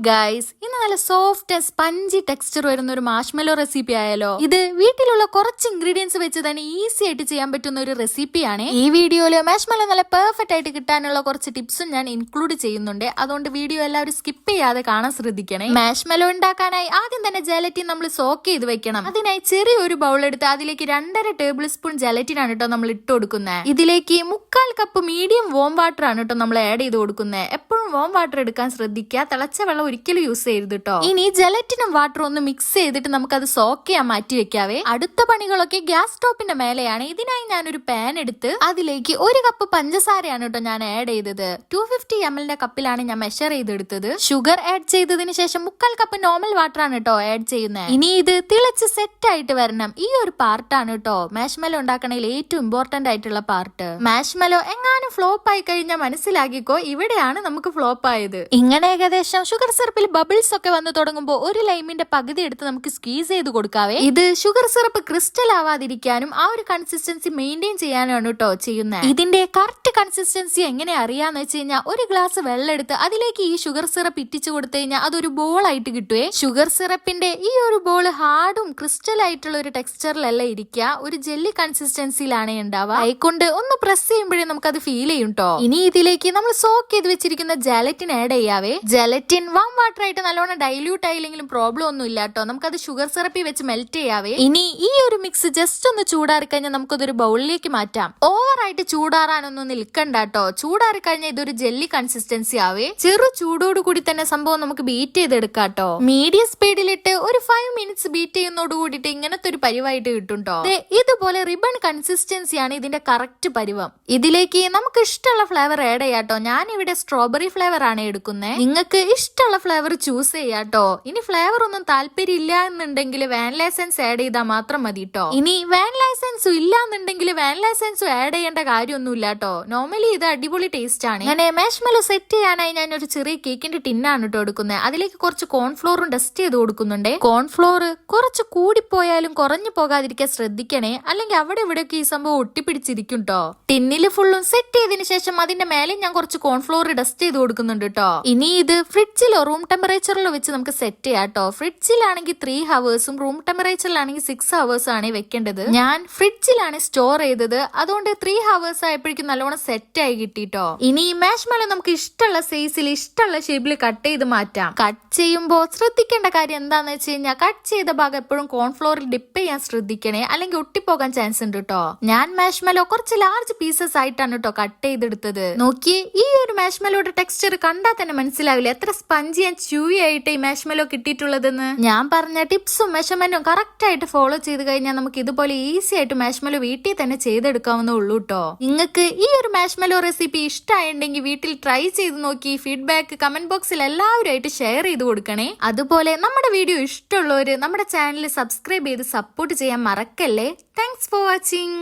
guys, നല്ല soft spongy texture വരുന്ന ഒരു മാഷ്മെലോ റെസിപ്പി ആയാലോ? ഇത് വീട്ടിലുള്ള കുറച്ച് ഇൻഗ്രീഡിയൻസ് വെച്ച് തന്നെ ഈസി ആയിട്ട് ചെയ്യാൻ പറ്റുന്ന ഒരു റെസിപ്പിയാണ് ഈ വീഡിയോയിൽ മാഷ്മെലോ നല്ല പെർഫെക്റ്റ് ആയിട്ട് കിട്ടാനുള്ള കുറച്ച് ടിപ്സും ഞാൻ ഇൻക്ലൂഡ് ചെയ്യുന്നുണ്ട്. അതുകൊണ്ട് വീഡിയോ എല്ലാവരും സ്കിപ്പ് ചെയ്യാതെ കാണാൻ ശ്രദ്ധിക്കണേ. മാഷ്മെലോ ഉണ്ടാക്കാനായി ആദ്യം തന്നെ ജലറ്റിൻ നമ്മൾ സോക്ക് ചെയ്ത് വെക്കണം. അതിനായി ചെറിയൊരു ബൗൾ എടുത്ത് അതിലേക്ക് രണ്ടര ടേബിൾ സ്പൂൺ ജലറ്റിൻ ആണ് കേട്ടോ നമ്മൾ ഇട്ട് കൊടുക്കുന്നത് ഇതിലേക്ക് മുക്കാൽ കപ്പ് മീഡിയം വോം വാട്ടർ ആണ് കേട്ടോ നമ്മൾ ആഡ് ചെയ്ത് കൊടുക്കുന്നത് എപ്പോഴും വോം വാട്ടർ എടുക്കാൻ ശ്രദ്ധിക്കുക. തിളച്ച വെള്ളം ഒരിക്കലും യൂസ് ചെയ്യരുത് കേട്ടോ ഇനി ജലറ്റിനും വാട്ടറും ഒന്ന് മിക്സ് ചെയ്തിട്ട് നമുക്കത് സോക്ക് ചെയ്യാൻ മാറ്റി വെക്കാവേ. അടുത്ത പണികളൊക്കെ ഗ്യാസ് സ്റ്റോപ്പിന്റെ മേലെയാണ്. ഇതിനായി ഞാനൊരു പാൻ എടുത്ത് അതിലേക്ക് ഒരു കപ്പ് പഞ്ചസാരയാണ് കേട്ടോ ഞാൻ ആഡ് ചെയ്തത്. ടു ഫിഫ്റ്റി എം എല്ലിന്റെ കപ്പിലാണ് ഞാൻ മെഷർ ചെയ്തെടുത്തത്. ഷുഗർ ആഡ് ചെയ്തതിന് ശേഷം മുക്കാൽ കപ്പ് നോർമൽ വാട്ടർ ആണ് കേട്ടോ ആഡ് ചെയ്യുന്നത് ഇനി ഇത് തിളച്ച് സെറ്റ് ആയിട്ട് വരണം. ഈ ഒരു പാർട്ടാണ് കേട്ടോ. മാഷ്മെലോ ഉണ്ടാക്കണതിൽ ഏറ്റവും ഇമ്പോർട്ടന്റ് ആയിട്ടുള്ള പാർട്ട് മാഷ്മലോ എങ്ങാനും ഫ്ലോപ്പ് ആയി കഴിഞ്ഞാൽ മനസ്സിലാക്കിക്കോ ഇവിടെയാണ് നമുക്ക് ഫ്ലോപ്പ് ആയത്. ഇങ്ങനെ ഏകദേശം ഷുഗർ സിറപ്പിൽ ബബിൾസ് ഒക്കെ വന്നു തുടങ്ങുമ്പോൾ ഒരു ലൈമിന്റെ പകുതി എടുത്ത് നമുക്ക് സ്ക്വീസ് ചെയ്ത് കൊടുക്കാവേ. ഇത് ഷുഗർ സിറപ്പ് ക്രിസ്റ്റൽ ആവാതിരിക്കാനും ആ ഒരു കൺസിസ്റ്റൻസി മെയിന്റെയിൻ ചെയ്യാനാണ് കേട്ടോ ചെയ്യുന്നത് ഇതിന്റെ കറക്റ്റ് കൺസിസ്റ്റൻസി എങ്ങനെ അറിയാന്ന് വെച്ച് കഴിഞ്ഞാൽ ഒരു ഗ്ലാസ് വെള്ളം എടുത്ത് അതിലേക്ക് ഈ ഷുഗർ സിറപ്പ് ഇറ്റിച്ചു കൊടുത്തു കഴിഞ്ഞാൽ അതൊരു ബോൾ ആയിട്ട് കിട്ടുവേ. ഷുഗർ സിറപ്പിന്റെ ഈ ഒരു ബോൾ ഹാർഡും ക്രിസ്റ്റൽ ആയിട്ടുള്ള ഒരു ടെക്സ്ചറിലല്ല ഇരിക്കുക ഒരു ജെല്ലി കൺസിസ്റ്റൻസിയിലാണ് ഉണ്ടാവുക കൈകൊണ്ട് ഒന്ന് പ്രസ് ചെയ്യുമ്പോഴേ നമുക്ക് അത് ഫീൽ ചെയ്യും കേട്ടോ ഇനി ഇതിലേക്ക് നമ്മൾ സോക്ക് ചെയ്ത് വെച്ചിരിക്കുന്ന ജലറ്റിൻ ആഡ് ചെയ്യാവേ. ജലറ്റിൻ വാം വാട്ടർ ആയിട്ട് നല്ലോണം ഡൈല്യൂട്ട് ആയില്ലെങ്കിലും പ്രോബ്ലം ഒന്നും ഇല്ല കേട്ടോ നമുക്കത് ഷുഗർ സിറപ്പി വെച്ച് മെൽറ്റ് ചെയ്യാവേ. ഇനി ഈ ഒരു മിക്സ് ജസ്റ്റ് ഒന്ന് ചൂടാറി കഴിഞ്ഞാൽ നമുക്കതൊരു ബൗളിലേക്ക് മാറ്റാം. ഓവർ ആയിട്ട് ചൂടാറാനൊന്നും നിൽക്കണ്ട കേട്ടോ ചൂടാറി കഴിഞ്ഞാൽ ഇതൊരു ജെല്ലി കൺസിസ്റ്റൻസി ആവേ. ചെറു ചൂടോട് കൂടി തന്നെ സംഭവം നമുക്ക് ബീറ്റ് ചെയ്തെടുക്കാം കേട്ടോ മീഡിയം സ്പീഡിലിട്ട് ചെയ്യുന്നതോട് കൂടിയിട്ട് ഇങ്ങനത്തെ ഒരു പരിവായിട്ട് കിട്ടും കേട്ടോ ഇതുപോലെ റിബൺ കൺസിസ്റ്റൻസിയാണ് ഇതിന്റെ കറക്റ്റ് പരിവം. ഇതിലേക്ക് നമുക്ക് ഇഷ്ടമുള്ള ഫ്ലേവർ ആഡ് ചെയ്യാട്ടോ. ഞാൻ ഇവിടെ സ്ട്രോബെറി ഫ്ലേവർ ആണ് എടുക്കുന്നത് നിങ്ങൾക്ക് ഇഷ്ടമുള്ള ഫ്ലേവർ ചൂസ് ചെയ്യാട്ടോ. ഇനി ഫ്ലേവർ ഒന്നും താല്പര്യം ഇല്ല എന്നുണ്ടെങ്കിൽ വാൻ ലൈസൻസ് ആഡ് ചെയ്താൽ മാത്രം മതി കേട്ടോ ഇനി വാൻ ലൈസൻസും ഇല്ല എന്നുണ്ടെങ്കിൽ വാൻ ലൈസൻസും ആഡ് ചെയ്യേണ്ട കാര്യമൊന്നും ഇല്ല കേട്ടോ നോർമലി ഇത് അടിപൊളി ടേസ്റ്റ് ആണ്. ഞാൻ മാഷ്മെലോ സെറ്റ് ചെയ്യാനായി ഞാൻ ഒരു ചെറിയ കേക്കിന്റെ ടിന്നാണ് കേട്ടോ എടുക്കുന്നത് അതിലേക്ക് കുറച്ച് കോൺഫ്ലോറും ഡസ്റ്റ് ചെയ്ത് കൊടുക്കുന്നുണ്ട്. കോൺഫ്ലോർ കുറച്ച് കൂടിപ്പോയാലും കുറഞ്ഞു പോകാതിരിക്കാൻ ശ്രദ്ധിക്കണേ. അല്ലെങ്കിൽ അവിടെ ഇവിടെയൊക്കെ ഈ സംഭവം ഒട്ടിപ്പിടിച്ചിരിക്കും കേട്ടോ ടിന്നിൽ ഫുള്ളും സെറ്റ് ചെയ്തതിനു ശേഷം അതിന്റെ മേലെ ഞാൻ കുറച്ച് കോൺഫ്ലോർ ഡസ്റ്റ് ചെയ്ത് കൊടുക്കുന്നുണ്ട് കേട്ടോ ഇനി ഇത് ഫ്രിഡ്ജിലോ റൂം ടെമ്പറേച്ചറിലോ വെച്ച് നമുക്ക് സെറ്റ് ചെയ്യാം കേട്ടോ ഫ്രിഡ്ജിലാണെങ്കിൽ ത്രീ ഹവേഴ്സും റൂം ടെമ്പറേച്ചറിലാണെങ്കിൽ സിക്സ് ഹവേഴ്സും ആണ് വെക്കേണ്ടത്. ഞാൻ ഫ്രിഡ്ജിലാണ് സ്റ്റോർ ചെയ്തത്. അതുകൊണ്ട് ത്രീ ഹവേഴ്സ് ആയപ്പോഴേക്കും നല്ലോണം സെറ്റ് ആയി കിട്ടിട്ടോ. ഇനി ഈ മാഷ്മലോ നമുക്ക് ഇഷ്ടമുള്ള സൈസിൽ ഇഷ്ടമുള്ള ഷേപ്പിൽ കട്ട് ചെയ്ത് മാറ്റാം. കട്ട് ചെയ്യുമ്പോൾ ശ്രദ്ധിക്കേണ്ട കാര്യം എന്താന്ന് വെച്ച് കഴിഞ്ഞാൽ കട്ട് ചെയ്ത ഭാഗം എപ്പോഴും കോൺഫ്ലോറിൽ ഡിപ്പ് ചെയ്യാൻ ശ്രദ്ധിക്കണേ. അല്ലെങ്കിൽ ഒട്ടിപ്പോകാൻ ചാൻസ് ഉണ്ട് കേട്ടോ ഞാൻ മാഷ് മലോ കുറച്ച് ലാർജ് പീസസ് ആയിട്ടാണ് കേട്ടോ കട്ട് ചെയ്തെടുത്തത്. നോക്കി ഈ ഒരു മാഷ് മലോയുടെ ടെക്സ്ചർ കണ്ടാൽ തന്നെ മനസ്സിലാവില്ല? എത്ര സ്പഞ്ചി ആൻഡ് ച്യൂയി ആയിട്ട് ഈ മാഷ് മലോ കിട്ടിയിട്ടുള്ളതെന്ന്. ഞാൻ പറഞ്ഞ ടിപ്സും മെഷർമെന്റും കറക്റ്റ് ആയിട്ട് ഫോളോ ചെയ്ത് കഴിഞ്ഞാൽ നമുക്ക് ഇതുപോലെ ഈസി ആയിട്ട് മാഷ്മലോ വീട്ടിൽ തന്നെ ചെയ്തെടുക്കാവുന്നേ ഉള്ളൂ കേട്ടോ നിങ്ങൾക്ക് ഈ ഒരു മാഷ്മലോ റെസിപ്പി ഇഷ്ടമായിട്ടുണ്ടെങ്കിൽ വീട്ടിൽ ട്രൈ ചെയ്ത് നോക്കി ഫീഡ്ബാക്ക് കമന്റ് ബോക്സിൽ എല്ലാവരുമായിട്ട് ഷെയർ ചെയ്ത് കൊടുക്കണേ. അതുപോലെ നമ്മുടെ വീഡിയോ ഇഷ്ടമുള്ളവർ നമ്മുടെ ചാനൽ സബ്സ്ക്രൈബ് ചെയ്ത് സപ്പോർട്ട് ചെയ്യാൻ മറക്കല്ലേ. Thanks for watching